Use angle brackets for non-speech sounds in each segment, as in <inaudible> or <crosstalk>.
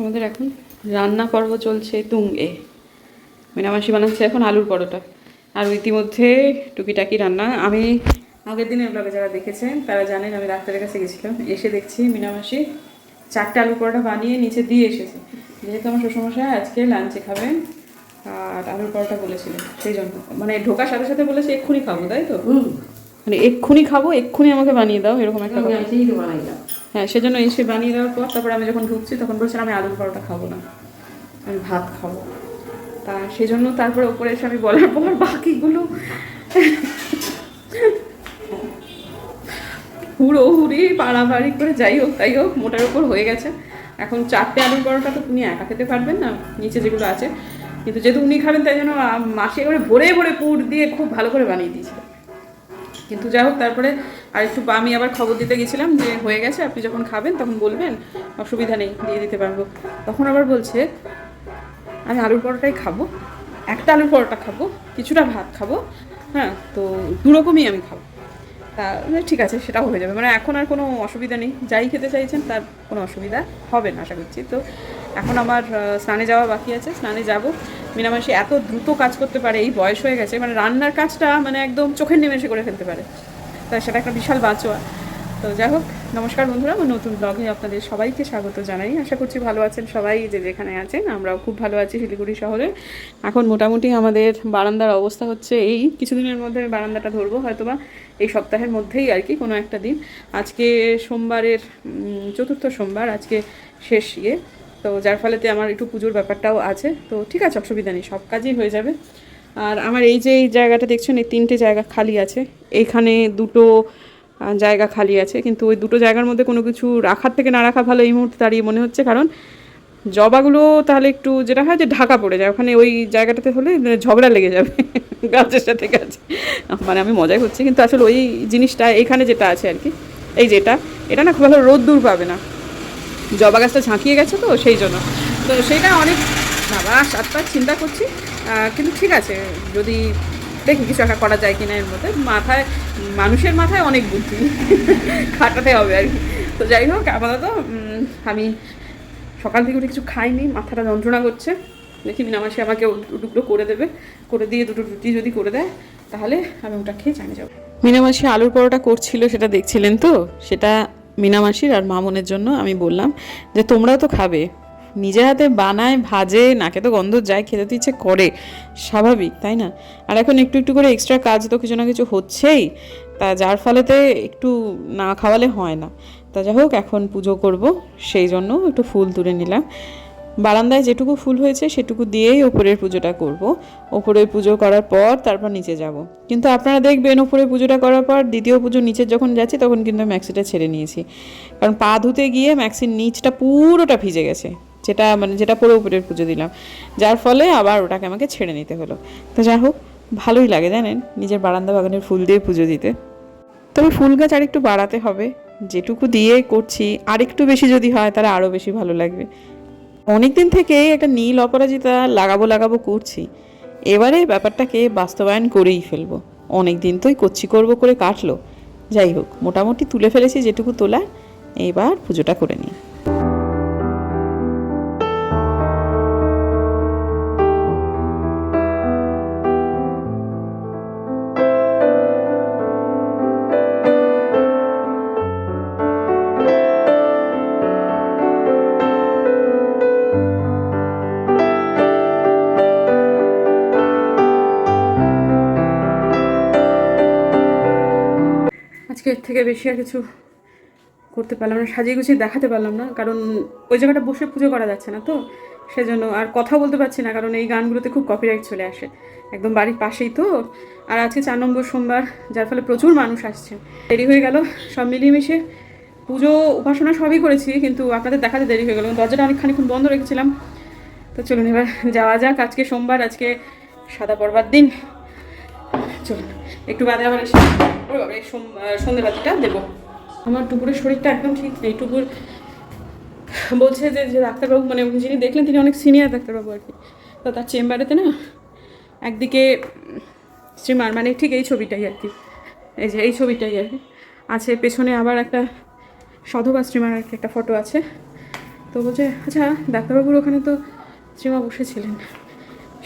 আমাদের এখন রান্না পর্ব চলছে তুঙ্গে। মিনামাসি বানাচ্ছে এখন আলুর পরোটা। আর ইতিমধ্যে টুকিটাকি রান্না। আমি আগের দিনের ব্লগে যারা দেখেছেন তারা জানেন আমি ডাক্তারের কাছে গেছিলাম। এসে দেখছি মিনামাসি চারটে আলুর পরোটা বানিয়ে নিচে দিয়ে এসেছে। যেহেতু আমার শ্বশুরমশাই আজকে লাঞ্চে খাবেন আর আলুর পরোটা বলেছিলেন সেই জন্য। মানে ঢোকার সাথে সাথে বলেছে এক্ষুনি খাব তাই তো? মানে এক্ষুনি খাব এক্ষুনি আমাকে বানিয়ে দাও এরকম একটা বানাই বানাইলাম। হ্যাঁ সেজন্য এসে বানিয়ে দেওয়ার পর তারপর আমি যখন ঢুকছি তখন বলছিলাম আমি আলুর পরোটা খাব না। আমি ভাত খাব। তা সেই জন্য তারপরে ওপরে এসে আমি বলার পর বাকিগুলো হুড়ো হুড়ি পাড়াবাড়ি করে যাই হোক, তাই হোক, মোটার উপর হয়ে গেছে। এখন চারটে আলুর পরোটা তো উনি একা খেতে পারবেন না, নিচে যেগুলো আছে। কিন্তু যেহেতু উনি খাবেন, তাই জন্য মাসি করে ভরে ভরে পুর দিয়ে খুব ভালো করে বানিয়ে দিয়েছিল কিন্তু যাই হোক, তারপরে আর একটু আমি আবার খবর দিতে গেছিলাম যে হয়ে গেছে, আপনি যখন খাবেন তখন বলবেন, অসুবিধা নেই, দিয়ে দিতে পারব। তখন আবার বলছে, আমি আলুর পরোটাই খাব, একটা আলুর পরোটা খাব, কিছুটা ভাত খাব হ্যাঁ তো দুরকমই আমি খাব। তা ঠিক আছে, সেটাও হয়ে যাবে। মানে এখন আর কোনো অসুবিধা নেই, যাই খেতে চাইছেন তার কোনো অসুবিধা হবে না, আশা করছি। তো এখন আমার স্নানে যাওয়া বাকি আছে, স্নানে যাব। মিনামাসি এত দ্রুত কাজ করতে পারে, এই বয়স হয়ে গেছে মানে রান্নার কাজটা মানে একদম চোখের নিমেষে করে ফেলতে পারে। তা সেটা একটা বিশাল বাঁচোয়া। তো যাই হোক, নমস্কার বন্ধুরা, আমার নতুন ব্লগে আপনাদের সবাইকে স্বাগত জানাই। আশা করছি ভালো আছেন সবাই যে যেখানে আছেন, আমরাও খুব ভালো আছি শিলিগুড়ি শহরে। এখন মোটামুটি আমাদের বারান্দার অবস্থা হচ্ছে এই। কিছুদিনের মধ্যে আমি বারান্দাটা ধরবো, হয়তোবা এই সপ্তাহের মধ্যেই আর কি, কোনো একটা দিন। আজকে সোমবারের চতুর্থ সোমবার, আজকে শেষ ইয়ে। তো যার ফলেতে আমার একটু পুজোর ব্যাপারটাও আছে। তো ঠিক আছে, অসুবিধা নেই, সব কাজই হয়ে যাবে। আর আমার এই যে এই জায়গাটা দেখছেন, এই তিনটে জায়গা খালি আছে। এইখানে দুটো জায়গা খালি আছে, কিন্তু ওই দুটো জায়গার মধ্যে কোনো কিছু রাখার থেকে না রাখা ভালো এই মুহূর্তে দাঁড়িয়ে মনে হচ্ছে। কারণ জবাগুলো তাহলে একটু যেটা হয় যে ঢাকা পড়ে যায়, ওখানে ওই জায়গাটাতে হলে ঝগড়া লেগে যাবে, <laughs> গাছের সাথে গাছ। মানে আমি মজাই করছি কিন্তু আসলে ওই জিনিসটা এখানে যেটা আছে আর কি, এই যেটা, এটা না খুব ভালো রোদ দূর পাবে না। জবা গাছটা ঝাঁকিয়ে গেছে তো, সেই জন্য। তো সেটা অনেক, বাবা সাতবার চিন্তা করছি। কিন্তু ঠিক আছে, যদি দেখি কিছু একটা করা যায় কিনা এর মধ্যে, মাথায়, মানুষের মাথায় অনেক বুদ্ধি <laughs> খাটাতে হবে আর কি। তো যাই হোক, আপাতত আমি সকাল থেকে উঠে কিছু খাইনি, মাথাটা যন্ত্রণা করছে। দেখি মিনামাসি আমাকে দুটো করে দেবে। করে দিয়ে দুটো রুটি যদি করে দেয়, তাহলে আমি ওটা খেয়ে জানিয়ে যাব। মিনামাসি আলুর পরোটা করছিল, সেটা দেখছিলেন তো? সেটা মিনামাসির আর মামনের জন্য আমি বললাম যে তোমরাও তো খাবে। নিজের হাতে বানায়, ভাজে, নাকে তো গন্ধ যায়, খেতে তো ইচ্ছে করে, স্বাভাবিক, তাই না? আর এখন একটু একটু করে এক্সট্রা কাজ তো কিছু না কিছু হচ্ছেই, তা যার ফলেতে একটু না খাওয়ালে হয় না। তা যাই হোক, এখন পুজো করব, সেই জন্য একটু ফুল তুলে নিলাম। বারান্দায় যেটুকু ফুল হয়েছে সেটুকু দিয়েই ওপরের পুজোটা করব। ওপরের পুজো করার পর তারপর নিচে যাব। কিন্তু আপনারা দেখবেন ওপরে পুজোটা করার পর দ্বিতীয় পুজো নিচে যখন যাচ্ছি তখন কিন্তু ম্যাক্সিটা ছেড়ে নিয়েছি। কারণ পা ধুতে গিয়ে ম্যাক্সির নিচটা পুরোটা ভিজে গেছে। যেটা মানে যেটা পরে উপরের পুজো দিলাম। যার ফলে আবার ওটাকে আমাকে ছেড়ে নিতে হলো। তো যাই হোক, ভালোই লাগে জানেন নিজের বারান্দা বাগানের ফুল দিয়ে পুজো দিতে। তবে ফুল গাছ আরেকটু বাড়াতে হবে। যেটুকু দিয়ে করছি, আরেকটু বেশি যদি হয় তাহলে আরও বেশি ভালো লাগবে। অনেক দিন থেকে একটা নীল অপরাজিতা লাগাবো লাগাবো করছি। এবারে ব্যাপারটাকে বাস্তবায়ন করেই ফেলব। অনেক দিন তোই করছি করব করে কাটলো। যাই হোক, মোটামুটি তুলে ফেলেছি যেটুকু তোলা এবার পুজোটা করে নিই। এর থেকে বেশি আর কিছু করতে পারলাম না, সাজিয়ে গুছিয়ে দেখাতে পারলাম না, কারণ ওই জায়গাটা বসে পুজো করা যাচ্ছে না তো, সেজন্য আর কথা বলতে পারছি না, কারণ এই গানগুলোতে খুব কপিরাইট চলে আসে, একদম বাড়ির পাশেই তো, আর আজকে চার নম্বর সোমবার, যার ফলে প্রচুর মানুষ আসছে, দেরি হয়ে গেল, সব মিলিয়ে মিশে পুজো উপাসনা সবই করেছি, কিন্তু আপনাদের দেখাতে দেরি হয়ে গেল দরজাটা অনেকখানিক্ষণ বন্ধ রেখেছিলাম, তো চলুন এবার যাওয়া যাক, আজকে সোমবার, আজকে সাদা পড়বার দিন, চলুন। একটু বাদে আবার এসে ওরে বাবা, দেবো। আমার টুকুরের শরীরটা একদম ঠিক নেই। টুকুর বলছে যে যে ডাক্তারবাবু মানে যিনি দেখলেন তিনি অনেক সিনিয়র ডাক্তারবাবু আর কি। তো তার চেম্বারেতে না একদিকে স্ট্রিমার মানে ঠিক এই ছবিটাই আর কি। এই যে এই ছবিটাই আর কি। আছে পেছনে আবার একটা সধবা স্ট্রিমার আর কি একটা ফটো আছে। তো বলছে আচ্ছা ডাক্তারবাবুর ওখানে তো শ্রীমা বসেছিলেন।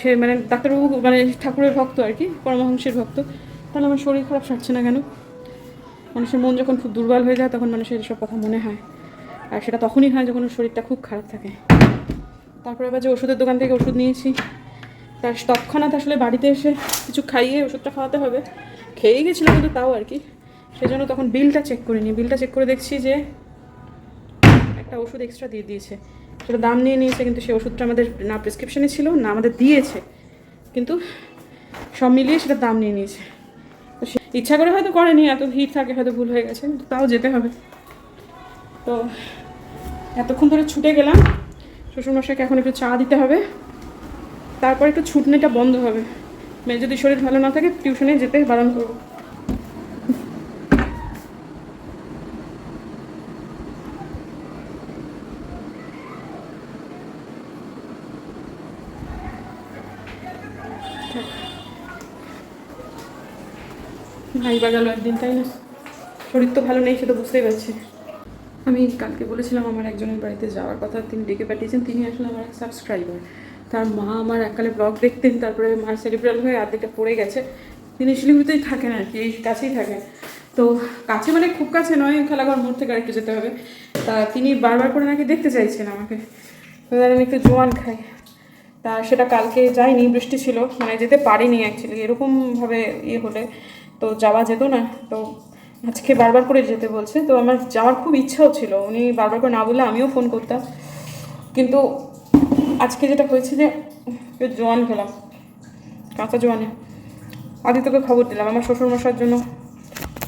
সে মানে ডাক্তারবাবু মানে ঠাকুরের ভক্ত আর কি পরমহংসের ভক্ত। তাহলে আমার শরীর খারাপ সারছে না কেন? মানুষের মন যখন খুব দুর্বল হয়ে যায়, তখন মানুষের এসব কথা মনে হয়। আর সেটা তখনই হয় যখন শরীরটা খুব খারাপ থাকে। তারপরে আবার যে ওষুধের দোকান থেকে ওষুধ নিয়েছি, তার তৎক্ষণাৎ আসলে বাড়িতে এসে কিছু খাইয়ে ওষুধটা খাওয়াতে হবে। খেয়েই গেছিল কিন্তু তাও আর কি। সেজন্য তখন বিলটা চেক করে নিই বিলটা চেক করে দেখছি যে একটা ওষুধ এক্সট্রা দিয়ে দিয়েছে। সেটা দাম নিয়ে নিয়েছে কিন্তু সেই ওষুধটা আমাদের না প্রেসক্রিপশনে ছিল, না আমাদের দিয়েছে। কিন্তু সব মিলিয়ে সেটা দাম নিয়ে নিয়েছে। ইচ্ছা করে হয়তো করেনি, এত ভিড় থাকে হয়তো ভুল হয়ে গেছে, কিন্তু তাও যেতে হবে। তো এতক্ষণ ধরে ছুটে গেলাম, শ্বশুরমশাইকে এখন একটু চা দিতে হবে, তারপর একটু ছুটনিটা বন্ধ হবে। মেয়ে যদি শরীর ভালো না থাকে টিউশনে যেতে বারণ করব। ভাই বা গেল একদিন, তাই না? শরীর তো ভালো নেই, সে তো বুঝতেই পারছি। আমি কালকে বলেছিলাম আমার একজনের বাড়িতে যাওয়ার কথা, তিনি ডেকে পাঠিয়েছেন, তিনি আসলে আমার এক সাবস্ক্রাইবার তার মা আমার এককালে ব্লগ দেখতেন, তারপরে মার সেরিব্রাল হয়ে আর্ধেকটা পড়ে গেছে। তিনি শিলিগুড়িতেই থাকেন আর কি, এই কাছেই থাকেন। তো কাছে মানে খুব কাছে নয়, খেলাঘর মোড় থেকে আরেকটু যেতে হবে। তা তিনি বারবার করে নাকি দেখতে চাইছেন আমাকে। আমি একটু জোয়ান খাই। তা সেটা কালকে যাইনি বৃষ্টি ছিল মানে যেতে পারিনি অ্যাকচুয়ালি এরকমভাবে ইয়ে হলে। তো যাওয়া যেত না। তো আজকে বারবার করে যেতে বলছে। তো আমার যাওয়ার খুব ইচ্ছাও ছিল। উনি বারবার করে না বললে আমিও ফোন করতাম। কিন্তু আজকে যেটা হয়েছে যে জোয়ান খেলাম কাঁচা জোয়ানে। আদিত্যকে খবর দিলাম। আমার শ্বশুরমশার জন্য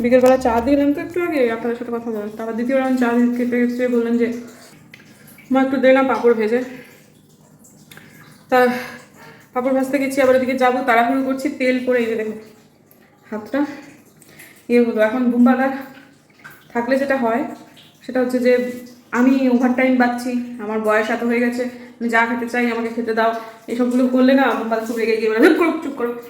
বিকেলবেলা চা দিলাম। তো একটু আগে আপনাদের সাথে কথা বললাম। তারপর দ্বিতীয় রাউন্ড চা খেতে খেতে বললেন যে, মা, একটু দিলাম পাঁপড় ভেজে। তা পাঁপড় ভাজতে গেছি। আবার ওদিকে যাব, তাড়াহুড়ো করছি, তেল করে এই যে দেখো হাতটা ইয়ে হলো। এখন বুম্বাদার থাকলে যেটা হয়, সেটা হচ্ছে যে আমি ওভার টাইম পাচ্ছি, আমার বয়স এত হয়ে গেছে আমি যা খেতে চাই আমাকে খেতে দাও। এসবগুলো করলে না বুম্বাদা খুব রেগে গিয়ে বলে, "চুপ করো চুপ করো।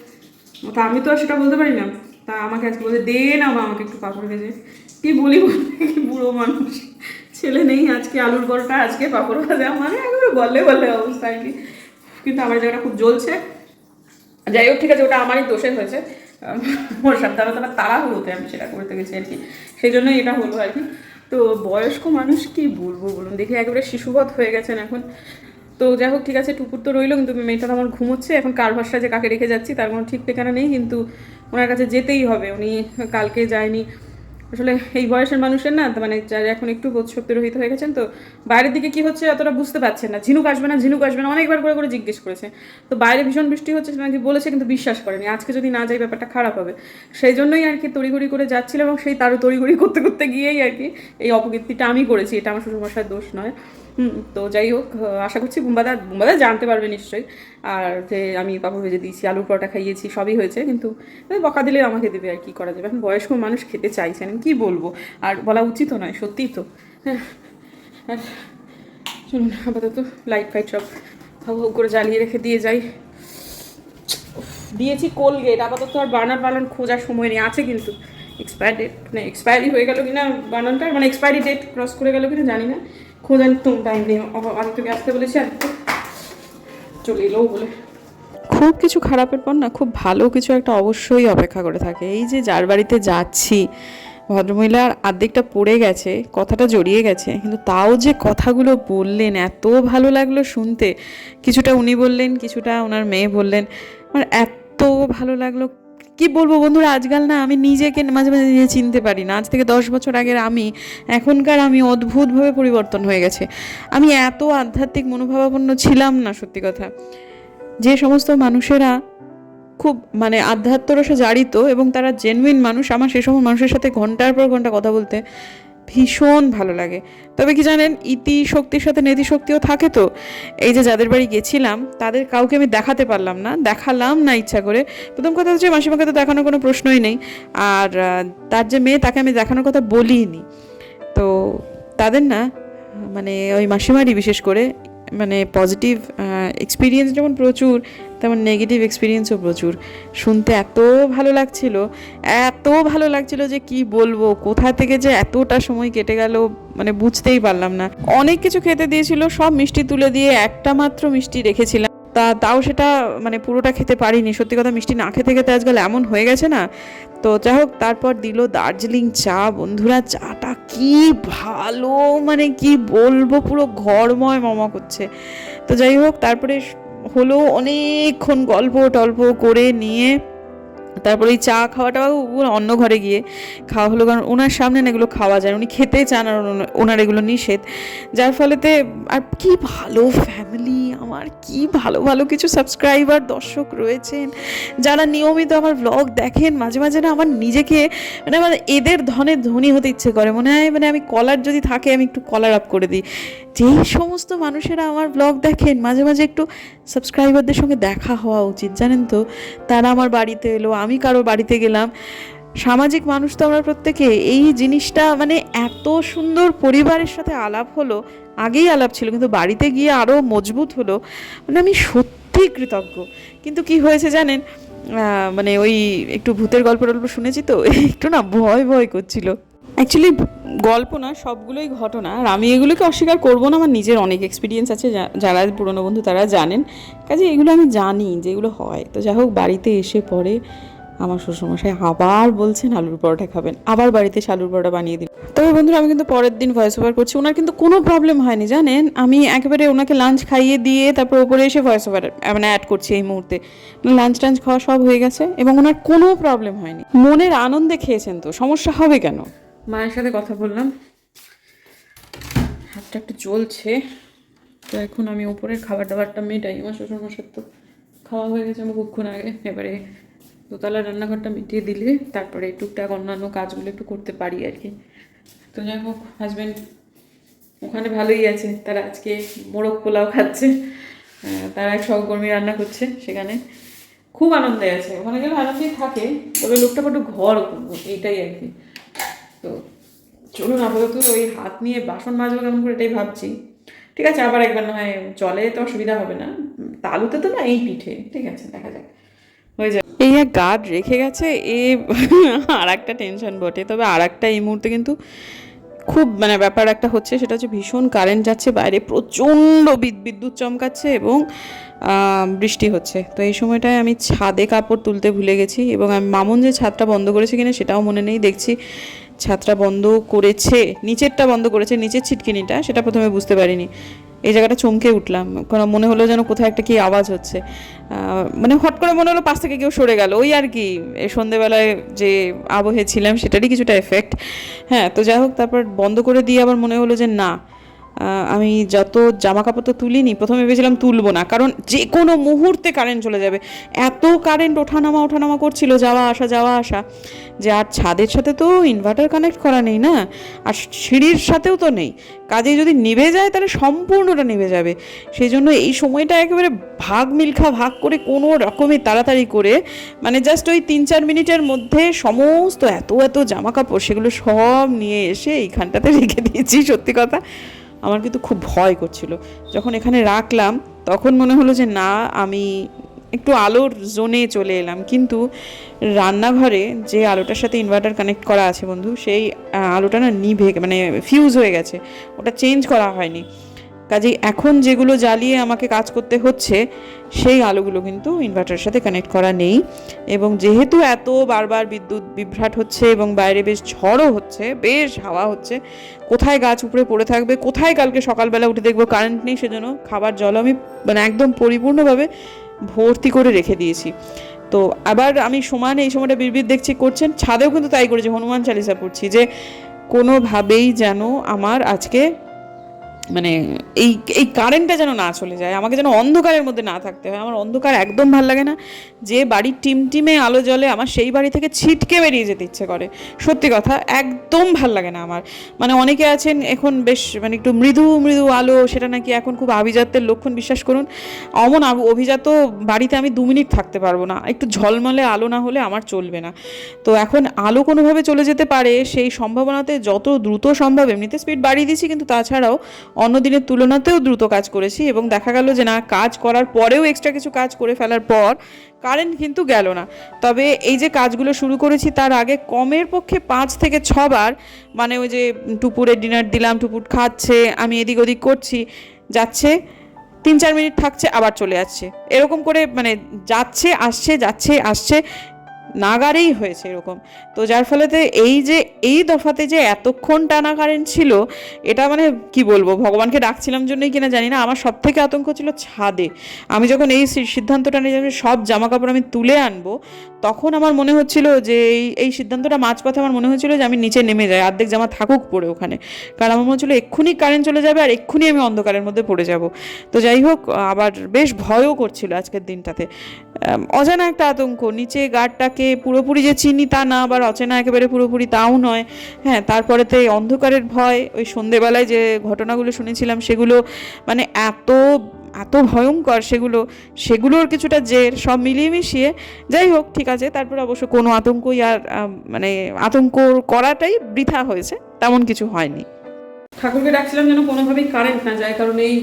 তা আমি তো আর সেটা বলতে পারি না। তা আমাকে আজকে বলে দে না মা আমাকে একটু পাঁপড় ভেজে। কি বলি বলতে কি বুড়ো মানুষ। ছেলে নেই আজকে, আলুর পরোটা, আজকে পাঁপড় ভাজা মানে একেবারে বললে বললে অবস্থা আর কি। কিন্তু আমার জায়গাটা খুব জ্বলছে। যাই হোক, ঠিক আছে, ওটা আমারই দোষে হয়েছে। আহ, তারা হলো তাড়াহুড়োতে আমি সেটা করতে গেছি আর কি। সেই জন্যই এটা হলো আর কি। তো বয়স্ক মানুষ কি বলব বলুন? দেখি একেবারে শিশুবধ হয়ে গেছেন এখন। তো যাই হোক ঠিক আছে টুকুর তো রইল কিন্তু মেয়েটা তো আমার ঘুমোচ্ছে। এখন কার যে কাকে রেখে যাচ্ছি তার কোনো ঠিক ঠিকানা নেই কিন্তু ওনার কাছে যেতেই হবে। উনি কালকে যায়নি। আসলে এই বয়সের মানুষের না মানে যারা এখন একটু বোধশক্তি রহিত হয়ে গেছেন, তো বাইরের দিকে কি হচ্ছে অতটা বুঝতে পারছেন না। ঝিনুক আসবে না, ঝিনুক আসবে না, অনেকবার করে করে জিজ্ঞেস করেছে। তো বাইরে ভীষণ বৃষ্টি হচ্ছে সেটা নাকি বলেছে, কিন্তু বিশ্বাস করেনি। আজকে যদি না যাই ব্যাপারটা খারাপ হবে। সেই জন্যই আর কি তড়িঘড়ি করে যাচ্ছিলাম এবং সেই তারও তড়িঘড়ি করতে করতে গিয়েই আর কি এই অপকীর্তিটা আমি করেছি, এটা আমার শ্বশুরমশার দোষ নয়। হুম, তো যাই হোক আশা করছি বুম্বাদা বুম্বাদা জানতে পারবে নিশ্চয়ই। আর যে আমি পাপড় ভেজে দিয়েছি, আলুর পরোটা খাইয়েছি, সবই হয়েছে, কিন্তু বকা দিলে আমাকে দেবে আর কি করা যাবে। এখন বয়স্ক মানুষ খেতে চাইছেন কি বলব? আর বলা উচিতও নয়, সত্যিই তো। হ্যাঁ আর শুনুন আপাতত লাইট ফাইট সব হাউ হাউ করে জ্বালিয়ে রেখে দিয়ে যাই। দিয়েছি কোলগেট আপাতত আর বানার বানান খোঁজার সময় নেই, আছে কিন্তু। এক্সপায়ার ডেট মানে এক্সপায়ারি হয়ে গেল কিনা বানানটার মানে এক্সপায়ারি ডেট ক্রস করে গেল কিনা জানি না। আসতে বলেছি চলে এলো বলে। খুব কিছু খারাপের পর না খুব ভালো কিছু একটা অবশ্যই অপেক্ষা করে থাকে। এই যে যার বাড়িতে যাচ্ছি, ভদ্রমহিলার আর্ধেকটা পড়ে গেছে, কথাটা জড়িয়ে গেছে, কিন্তু তাও যে কথাগুলো বললেন, এত ভালো লাগল শুনতে। কিছুটা উনি বললেন, কিছুটা ওনার মেয়ে বললেন। আমার এত ভালো লাগল কি বলব বন্ধুরা, আজকাল না আমি নিজেকে মাঝে মাঝে নিজে চিনতে পারি না। আজ থেকে দশ বছর আগের আমি, এখনকার আমি অদ্ভুতভাবে পরিবর্তন হয়ে গেছে। আমি এত আধ্যাত্মিক মনোভাবাপন্ন ছিলাম না, সত্যি কথা। যে সমস্ত মানুষেরা খুব মানে আধ্যাত্মরসে জারিত এবং তারা জেনুইন মানুষ, আমার সে সময় মানুষের সাথে ঘণ্টার পর ঘণ্টা কথা বলতে ভীষণ ভালো লাগে। তবে কি জানেন, ইতি শক্তির সাথে নেতি শক্তিও থাকে তো। এই যে যাদের বাড়ি গেছিলাম, তাদের কাউকে আমি দেখাতে পারলাম না, দেখালাম না ইচ্ছা করে। প্রথম কথা হচ্ছে, মাসিমাকে তো দেখানোর কোনো প্রশ্নই নেই। আর তার যে মেয়ে, তাকে আমি দেখানোর কথা বলিনি। তো তাদের না মানে ওই মাসিমারই বিশেষ করে মানে পজিটিভ এক্সপিরিয়েন্স যেমন প্রচুর তেমন নেগেটিভ এক্সপিরিয়েন্সও প্রচুর। শুনতে এত ভালো লাগছিল, এত ভালো লাগছিল যে কি বলব, কোথা থেকে যে এতটা সময় কেটে গেল মানে বুঝতেই পারলাম না। অনেক কিছু খেতে দিয়েছিল, সব মিষ্টি তুলে দিয়ে একটা মাত্র মিষ্টি রেখেছিলাম। তা, তাও সেটা মানে পুরোটা খেতে পারিনি। সত্যি কথা মিষ্টি না খেতে খেতে আজকাল এমন হয়ে গেছে না? তো যাই হোক, তারপর দিল দার্জিলিং চা। বন্ধুরা, চাটা কি ভালো মানে কি বলব, পুরো ঘরময় মমা করছে। তো যাই হোক, তারপরে হলো অনেকক্ষণ গল্প টল্প করে নিয়ে তারপরে এই চা খাওয়াটাও অন্য ঘরে গিয়ে খাওয়া হলো, কারণ ওনার সামনে না এগুলো খাওয়া যায় উনি খেতে চান আর ওনার- এগুলো নিষেধ। যার ফলেতে আর কি ভালো ফ্যামিলি আমার কি ভালো ভালো কিছু সাবস্ক্রাইবার দর্শক রয়েছেন। যারা নিয়মিত আমার ব্লগ দেখেন, মাঝে মাঝে না আমার নিজেকে মানে আমার এদের ধনে ধনী হতে ইচ্ছে করে। মনে হয় মানে আমি কলার যদি থাকে, আমি একটু কলার আপ করে দিই। যেই সমস্ত মানুষেরা আমার ব্লগ দেখেন, মাঝে মাঝে একটু সাবস্ক্রাইবারদের সঙ্গে দেখা হওয়া উচিত। জানেন তো, তারা আমার বাড়িতে এলো আমি কারও বাড়িতে গেলাম। সামাজিক মানুষ তো আমরা প্রত্যেকে। এই জিনিসটা মানে এত সুন্দর পরিবারের সাথে আলাপ হলো, আগেই আলাপ ছিল, কিন্তু বাড়িতে গিয়ে আরও মজবুত হলো মানে আমি সত্যি কৃতজ্ঞ। কিন্তু কি হয়েছে জানেন? মানে ওই একটু ভূতের গল্প টল্প শুনেছি তো, একটু না ভয় ভয় করছিল। অ্যাকচুয়ালি গল্প না, সবগুলোই ঘটনা। আর আমি এগুলোকে অস্বীকার করব না, আমার নিজের অনেক এক্সপিরিয়েন্স আছে যারা পুরনো বন্ধু তারা জানেন। কাজে এগুলো আমি জানি যে এগুলো হয়। তো যাই হোক, বাড়িতে এসে পরে আমার শ্বশুরমশাই আবার বলছেন আলুর পরোটা খাবেন। আবার বাড়িতে এসে আলুর পরোটা বানিয়ে দিন তবে বন্ধুরা, আমি কিন্তু পরের দিন ভয়েস ওভার করছি। ওনার কিন্তু কোনো প্রবলেম হয়নি, জানেন? আমি একেবারে ওনাকে লাঞ্চ খাইয়ে দিয়ে তারপর ওপরে এসে ভয়েস ওভার মানে অ্যাড করছি এই মুহূর্তে। লাঞ্চ টাঞ্চ খাওয়া সব হয়ে গেছে এবং ওনার কোনো প্রবলেম হয়নি। মনের আনন্দে খেয়েছেন তো, সমস্যা হবে কেন? মায়ের সাথে কথা বললাম। হাতটা একটু চলছে তো এখন আমি উপরের খাবার দাবারটা মেটাই। আমার শ্বশুরমশার তো খাওয়া হয়ে গেছে আমার কুক্ষণ আগে। এবারে দোতলা রান্নাঘরটা মিটিয়ে দিলে তারপরে টুকটাক অন্যান্য কাজগুলো একটু করতে পারি আর কি। তো যাই হোক হাজব্যান্ড ওখানে ভালোই আছে। তারা আজকে মোরগ পোলাও খাচ্ছে। তারা এক সহকর্মী রান্না করছে সেখানে। খুব আনন্দে আছে। ওখানে গেলে আনন্দেই থাকে, তবে লোকটা বড্ড ঘর এইটাই আর কি। তো চলুন আপাতত ওই হাত নিয়ে বাসন মাজবো কেমন করে এটাই ভাবছি। ঠিক আছে, আবার একবার না হয় জলে তো অসুবিধা হবে না। তালুতে তো না, এই পিঠে। ঠিক আছে, দেখা যাক। হয়ে যাবে এই এক গার্ড রেখে গেছে, এ আর একটা টেনশন বটে। তবে আর একটা এই মুহূর্তে কিন্তু খুব মানে ব্যাপার একটা হচ্ছে, সেটা হচ্ছে ভীষণ কারেন্ট যাচ্ছে, বাইরে প্রচণ্ড বিদ- বিদ্যুৎ চমকাচ্ছে এবং বৃষ্টি হচ্ছে। তো এই সময়টায় আমি ছাদে কাপড় তুলতে ভুলে গেছি এবং আমি মামুন যে ছাদটা বন্ধ করেছে কিনা সেটাও মনে নেই। দেখছি ছাদটা বন্ধ করেছে, নিচেরটা বন্ধ করেছে, নিচের ছিটকিনিটা, সেটা প্রথমে বুঝতে পারিনি। এই জায়গাটা চমকে উঠলাম। কারণ মনে হলো যেন কোথায় একটা কি আওয়াজ হচ্ছে। মানে হট করে মনে হলো পাশ থেকে কেউ সরে গেল। ওই আর কি সন্ধেবেলায় যে আবহে ছিলাম সেটারই কিছুটা এফেক্ট হ্যাঁ তো যাই হোক, তারপর বন্ধ করে দিয়ে আবার মনে হলো যে না আমি যত জামা কাপড় তো তুলিনি, প্রথমে ভেবেছিলাম তুলবো না, কারণ যে কোনো মুহূর্তে কারেন্ট চলে যাবে। এত কারেন্ট ওঠানামা ওঠানামা করছিল, যাওয়া আসা যাওয়া আসা। যে আর ছাদের সাথে তো ইনভার্টার কানেক্ট করা নেই না? আর সিঁড়ির সাথেও তো নেই। কাজে যদি নিভে যায়, তাহলে সম্পূর্ণটা নিভে যাবে। সেই জন্য এই সময়টা একেবারে ভাগ মিলখা, ভাগ করে কোনো রকমে তাড়াতাড়ি করে মানে জাস্ট ওই তিন চার মিনিটের মধ্যে সমস্ত এত এত জামা কাপড় সেগুলো সব নিয়ে এসে এইখানটাতে রেখে দিয়েছি, সত্যি কথা। আমার কিন্তু খুব ভয় করছিল। যখন এখানে রাখলাম, তখন মনে হলো যে না, আমি একটু আলোর জোনে চলে এলাম। কিন্তু রান্নাঘরে যে আলোটার সাথে ইনভার্টার কানেক্ট করা আছে বন্ধু, সেই আলোটা না নিভে মানে ফিউজ হয়ে গেছে। ওটা চেঞ্জ করা হয়নি। কাজেই এখন যেগুলো জ্বালিয়ে আমাকে কাজ করতে হচ্ছে, সেই আলোগুলো কিন্তু ইনভার্টারের সাথে কানেক্ট করা নেই। এবং যেহেতু এত বারবার বিদ্যুৎ বিভ্রাট হচ্ছে এবং বাইরে বেশ ঝড়ও হচ্ছে, বেশ হাওয়া হচ্ছে, কোথায় গাছ উপরে পড়ে থাকবে, কোথায় কালকে সকালবেলা উঠে দেখব কারেন্ট নেই সেজন্য খাবার জল আমি মানে একদম পরিপূর্ণভাবে ভর্তি করে রেখে দিয়েছি। তো আবার আমি সমানে এই সময়টা বিড়বিড় দেখছি, করছেন, ছাদেও কিন্তু তাই করেছি, হনুমান চালিসা পড়ছি যে কোনোভাবেই যেন আমার আজকে মানে এই এই কারেন্টটা যেন না চলে যায়, আমাকে যেন অন্ধকারের মধ্যে না থাকতে হয়। আমার অন্ধকার একদম ভালো লাগে না। যে বাড়ির টিম টিমে আলো জ্বলে আমার সেই বাড়ি থেকে ছিটকে বেরিয়ে যেতে ইচ্ছে করে। সত্যি কথা, একদম ভালো লাগে না আমার। মানে অনেকে আছেন, এখন বেশ মানে একটু মৃদু মৃদু আলো, সেটা নাকি এখন খুব আভিজাত্যের লক্ষণ, বিশ্বাস করুন। অমন অভিজাত বাড়িতে আমি দু মিনিট থাকতে পারব না। একটু ঝলমলে আলো না হলে আমার চলবে না। তো এখন আলো কোনোভাবে চলে যেতে পারে, সেই সম্ভাবনাতে যত দ্রুত সম্ভব এমনিতে স্পিড বাড়িয়ে দিচ্ছি কিন্তু তাছাড়াও অন্য দিনের তুলনাতেও দ্রুত কাজ করেছি এবং দেখা গেল যে না, কাজ করার পরেও এক্সট্রা কিছু কাজ করে ফেলার পর কারেন্ট কিন্তু গেল না। তবে এই যে কাজগুলো শুরু করেছি তার আগে কমের পক্ষে পাঁচ থেকে ছবার মানে ওই যে টুপুরে ডিনার দিলাম টুপুর খাচ্ছে, আমি এদিক ওদিক করছি, যাচ্ছে, তিন চার মিনিট থাকছে, আবার চলে যাচ্ছে এরকম করে মানে যাচ্ছে, আসছে যাচ্ছে, আসছে নাগারেই হয়েছে এরকম। তো যার ফলেতে এই যে, এই দফাতে যে এতক্ষণ টানা কারেন্ট ছিল, এটা মানে কি বলব, ভগবানকে ডাকছিলাম জন্যই কিনা জানি না, আমার সব থেকে আতঙ্ক ছিল ছাদে। আমি যখন এই সিদ্ধান্তটা নিয়ে সব জামা কাপড় আমি তুলে আনব, তখন আমার মনে হচ্ছিল যে এই এই সিদ্ধান্তটা মাঝপথে আমার মনে হচ্ছিল যে আমি নিচে নেমে যাই অর্ধেক জামা থাকুক পড়ে ওখানে। কারণ আমার মনে হচ্ছিল এক্ষুনি কারেন্ট চলে যাবে আর এক্ষুনি আমি অন্ধকারের মধ্যে পড়ে যাব। তো যাই হোক, আবার বেশ ভয়ও করছিল আজকের দিনটাতে। অজানা একটা আতঙ্ক। নিচে গার্ডটাকে পুরোপুরি যে চিনি তা না, আবার অচেনা একেবারে পুরোপুরি তাও নয়। হ্যাঁ তারপরেতে এই অন্ধকারের ভয়, ওই সন্ধেবেলায় যে ঘটনাগুলো শুনেছিলাম, সেগুলো মানে এত এত ভয়ঙ্কর সেগুলো, সেগুলোর কিছুটা জের, সব মিলিয়ে মিশিয়ে, যাই হোক, ঠিক আছে, তারপর অবশ্য কোনো আতঙ্কই আর মানে আতঙ্ক করাটাই বৃথা হয়েছে, তেমন কিছু হয়নি। ঠাকুরকে ডাকছিলাম যেন কোনোভাবেই কারেন্ট না যায়, কারণ এই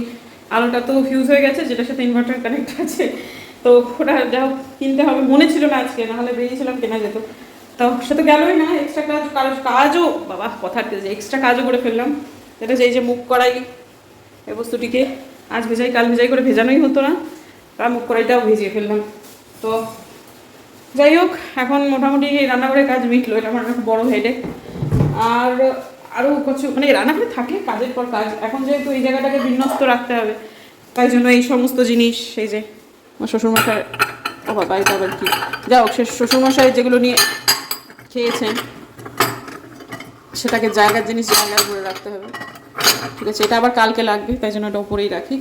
আলোটা তো ফিউজ হয়ে গেছে, যেটার সাথে ইনভার্টার কানেক্ট আছে। তো ওটা যা কিনতে হবে। মনে ছিল না আজকে নাহলে বেরিয়েছিলাম কেনা যেত। তো সে তো গেলই না এক্সট্রা কাজ কাজ কাজও, বাবা, কথা যে এক্সট্রা কাজও করে ফেললাম। এটা যে এই যে মুখ করাই এই বস্তুটিকে, আজ ভেজাই, কাল ভেজাই করে ভেজানোই হতো না আর মুখ কড়াইটাও ভিজিয়ে ফেললাম। তো যাই হোক, এখন মোটামুটি রান্নাঘরের কাজ মিটলো, এটা আমার একটা বড় হেডে আর আরও কিছু মানে রান্নাঘরে থাকে কাজের পর কাজ, এখন যেহেতু এই জায়গাটাকে বিন্যস্ত রাখতে হবে, তাই জন্য এই সমস্ত জিনিস সেই যে শ্বশুরমশাই, ও বাবা, এটা আবার কি? যা হোক, সে শ্বশুরমশাই যেগুলো নিয়ে খেয়েছেন, সেটাকে জায়গার জিনিস জায়গায় করে রাখতে হবে। ঠিক আছে, এটা আবার কালকে লাগবে, তাই জন্য এটা ওপরেই রাখি।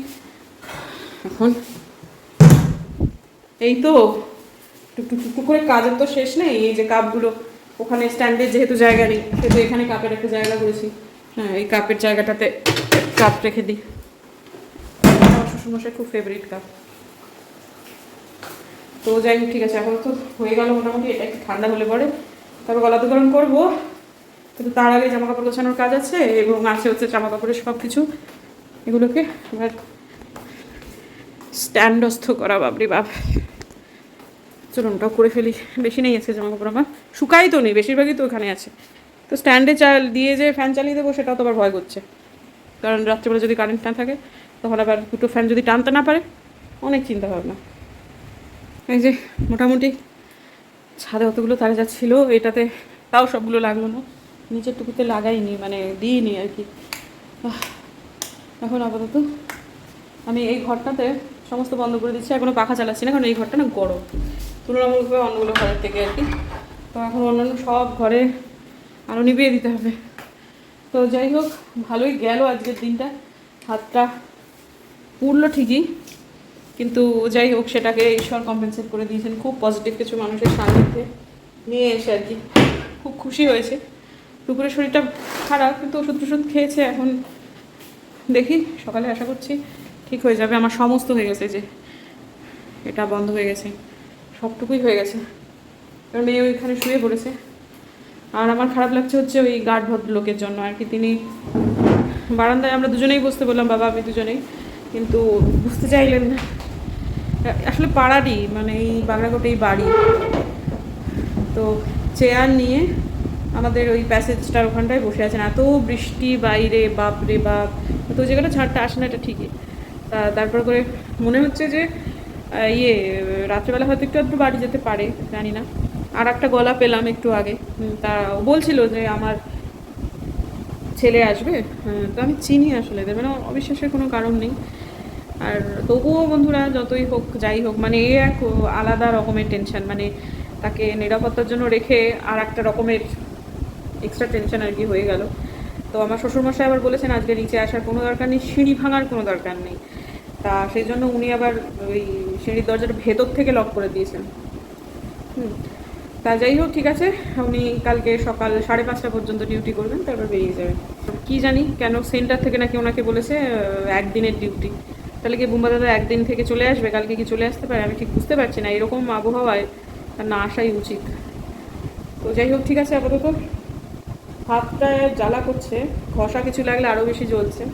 এখন, এই তো টুকটুক করে কাজের তো শেষ নেই, এই যে কাপগুলো ওখানে স্ট্যান্ডের যেহেতু জায়গা নেই, সেহেতু এখানে কাপের একটা জায়গা করেছি। হ্যাঁ এই কাপের জায়গাটাতে কাপ রেখে দিই। আমার শ্বশুরমশাই খুব ফেভারিট কাপ। তো যাই হোক, ঠিক আছে, এখন তো হয়ে গেল মোটামুটি, এটা একটু ঠান্ডা হলে পরে। তারপর গলা তো গরম করব। কিন্তু তার আগে জামা কাপড় গোছানোর কাজ আছে এবং আছে হচ্ছে জামা কাপড়ের সব কিছু এগুলোকে এবার স্ট্যান্ডস্থ করা বাবরি বাপ। চলুন ওটাও করে ফেলি। বেশি নেই আছে জামা কাপড় আমার। শুকাই তো নেই, বেশিরভাগই তো ওখানে আছে। তো স্ট্যান্ডে চাল দিয়ে যে ফ্যান চালিয়ে দেবো, সেটাও তো আবার ভয় করছে। কারণ রাত্রেবেলা যদি কারেন্ট না থাকে, তখন আবার দুটো ফ্যান যদি টানতে না পারে, অনেক চিন্তা ভাবনা এই যে মোটামুটি ছাদে অতগুলো তারা যা ছিল, এটাতে তাও সবগুলো লাগল না। নিচের টুকুতে লাগাইনি মানে দিইনি আর কি। এখন আপাতত আমি এই ঘরটাতে সমস্ত বন্ধ করে দিচ্ছি, এখনও পাখা চালাচ্ছি না, কারণ এই ঘরটা না গরম। তুলনামূলকভাবে অন্যগুলো ঘরের থেকে আর কি। তো এখন অন্যান্য সব ঘরে আলো নিভিয়ে দিতে হবে। তো যাই হোক, ভালোই গেল আজকের দিনটা। হাতটা পুড়লো ঠিকই। কিন্তু যাই হোক, সেটাকে ঈশ্বর কম্পেনসেট করে দিয়েছেন। খুব পজিটিভ কিছু মানুষের সান্নিধ্যে নিয়ে এসে আর কি। খুব খুশি হয়েছে। দুপুরের শরীরটা খারাপ, কিন্তু ওষুধ টষুধ খেয়েছে। এখন দেখি, সকালে আশা করছি ঠিক হয়ে যাবে। আমার সমস্ত হয়ে গেছে যে এটা বন্ধ হয়ে গেছে। সবটুকুই হয়ে গেছে। কারণ মেয়ে ওইখানে শুয়ে পড়েছে। আর আমার খারাপ লাগছে হচ্ছে ওই গার্ড ভদ্রলোকের জন্য। আর কি তিনি বারান্দায় আমরা দুজনেই বসতে বললাম, বাবা, আমি দুজনেই। কিন্তু বুঝতে চাইলেন না। আসলে পাড়ারই মানে এই বাগড়াকোটেই বাড়ি। তো চেয়ার নিয়ে আমাদের ওই প্যাসেজটার ওখানটায় বসে আছেন। এত বৃষ্টি বাইরে বাপ রে বাপ। তো জায়গাটা ছাড়টা আসে না এটা ঠিকই। তা তারপর করে মনে হচ্ছে যে ইয়ে রাত্রেবেলা হয়তো একটু একটু বাড়ি যেতে পারে জানি না। আর একটা গলা পেলাম একটু আগে। তা বলছিল যে আমার ছেলে আসবে? হ্যাঁ, তো আমি চিনি আসলে মানে অবিশ্বাসের কোনো কারণ নেই। আর তবুও বন্ধুরা যতই হোক, যাই হোক মানে এ এক আলাদা রকমের টেনশন মানে তাকে নিরাপত্তার জন্য রেখে আর একটা রকমের এক্সট্রা টেনশন আর কি হয়ে গেল। তো আমার শ্বশুরমশাই আবার বলেছেন, আজকে নিচে আসার কোনো দরকার নেই, সিঁড়ি ভাঙার কোনো দরকার নেই। তা সেই জন্য উনি আবার ওই সিঁড়ির দরজাটা ভেতর থেকে লক করে দিয়েছেন। হুম, তা যাই হোক, ঠিক আছে, উনি কালকে সকাল সাড়ে পাঁচটা পর্যন্ত ডিউটি করবেন, তারপর বেরিয়ে যাবেন। কি জানি, কেন সেন্টার থেকে নাকি ওনাকে বলেছে একদিনের ডিউটি তাহলে কি বুম্বা দাদা একদিন থেকে চলে আসবে? কালকে কি চলে আসতে পারে? আমি ঠিক বুঝতে পারছি না। এরকম আবহাওয়ায় না আসাই উচিত। তো যাই হোক, ঠিক আছে আপাতত। হাতটা জ্বালা করছে। ঘষা কিছু লাগলে আরও বেশি জ্বলছে।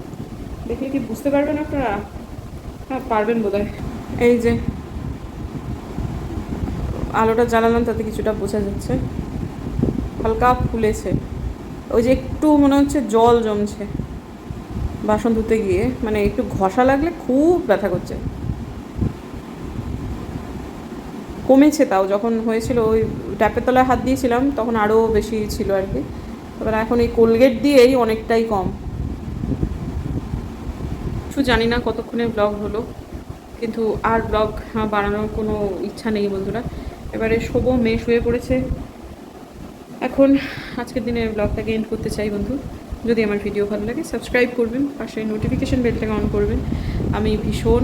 দেখলে কি বুঝতে পারবেন আপনারা? হ্যাঁ পারবেন বোধহয়। এই যে, আলোটা জ্বালালাম, তাতে কিছুটা বোঝা যাচ্ছে। হালকা ফুলেছে। ওই যে একটু মনে হচ্ছে জল জমছে। বাসন ধুতে গিয়ে। মানে একটু ঘষা লাগলে খুব ব্যথা করছে। কমেছে তাও, যখন হয়েছিল ওই ট্যাপের তলায় হাত দিয়েছিলাম, তখন আরও বেশি ছিল আর কি। এবার এখন এই কোলগেট দিয়েই অনেকটাই কম। কিছু জানি না কতক্ষণে ব্লগ হলো, কিন্তু আর ব্লগ বানানোর কোনো ইচ্ছা নেই বন্ধুরা। এবারে শোবো, মেয়ে শুয়ে পড়েছে। এখন আজকের দিনে ব্লগটাকে এন্ড করতে চাই বন্ধু। যদি আমার ভিডিও ভালো লাগে সাবস্ক্রাইব করবেন, পাশে নোটিফিকেশান বেলটাকে অন করবেন। আমি ভীষণ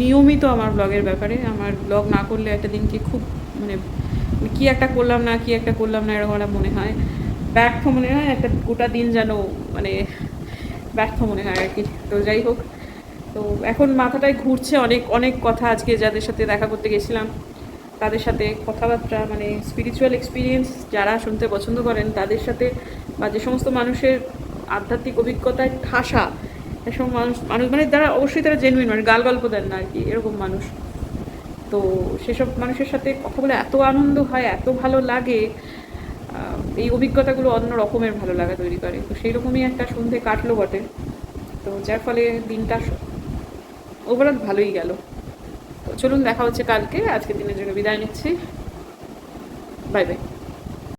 নিয়মিত আমার ব্লগের ব্যাপারে, আমার ব্লগ না করলে একটা দিনকে খুব মানে কি একটা করলাম না, কি একটা করলাম না, এরকম একটা মনে হয়। ব্যর্থ মনে হয়, একটা গোটা দিন যেন মানে ব্যর্থ মনে হয় আর কি। তো যাই হোক, তো এখন মাথাটায় ঘুরছে অনেক অনেক কথা আজকে যাদের সাথে দেখা করতে গেছিলাম। তাদের সাথে কথাবার্তা মানে স্পিরিচুয়াল এক্সপিরিয়েন্স যারা শুনতে পছন্দ করেন, তাদের সাথে বা যে সমস্ত মানুষের আধ্যাত্মিক অভিজ্ঞতায় ঠাসা। এসব মানুষ মানুষ মানে তারা অবশ্যই তারা জেনুইন মানে গাল গল্প দেন না আর কি, এরকম মানুষ। তো সেসব মানুষের সাথে কথা বলে এত আনন্দ হয়, এত ভালো লাগে এই অভিজ্ঞতাগুলো অন্য রকমের ভালো লাগা তৈরি করে। তো সেই রকমই একটা সন্ধে কাটলো বটে। তো যার ফলে দিনটা ওভারঅল ভালোই গেল। তো চলুন দেখা হচ্ছে কালকে। আজকের দিনের জন্য বিদায় নিচ্ছি। Bye bye.